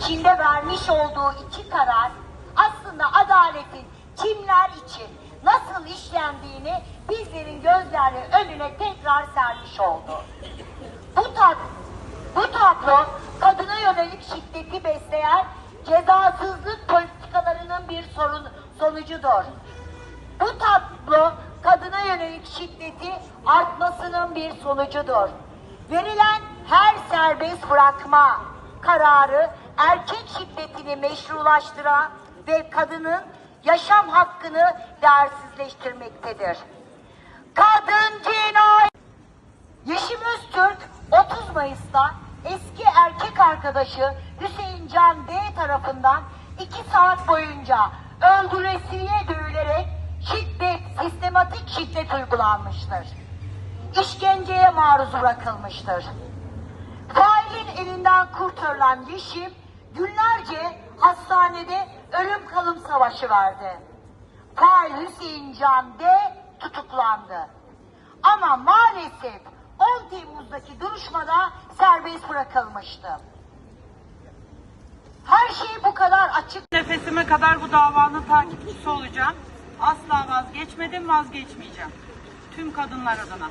içinde vermiş olduğu iki karar aslında adaletin kimler için nasıl işlendiğini bizlerin gözlerinin önüne tekrar sermiş oldu. Bu tat, bu tablo kadına yönelik şiddeti besleyen cezasızlık politikalarının bir sorun sonucudur. Bu tablo kadına yönelik şiddeti artmasının bir sonucudur. Verilen her serbest bırakma kararı erkek şiddetini meşrulaştıran ve kadının yaşam hakkını değersizleştirmektedir. Kadın cinayet Yeşim Öztürk 30 Mayıs'ta eski erkek arkadaşı Hüseyin Can D tarafından 2 saat boyunca öldüresiye dövülerek şiddet, sistematik şiddet uygulanmıştır. İşkenceye maruz bırakılmıştır. Failin elinden kurtarılan Yeşim günlerce hastanede ölüm kalım savaşı verdi. Fail Hüseyin Can D tutuklandı. Ama maalesef 10 Temmuz'daki duruşmada serbest bırakılmıştı. Her şey bu kadar açık Nefesime kadar bu davanın takipçisi olacağım. Asla vazgeçmedim, vazgeçmeyeceğim. Tüm kadınlar adına.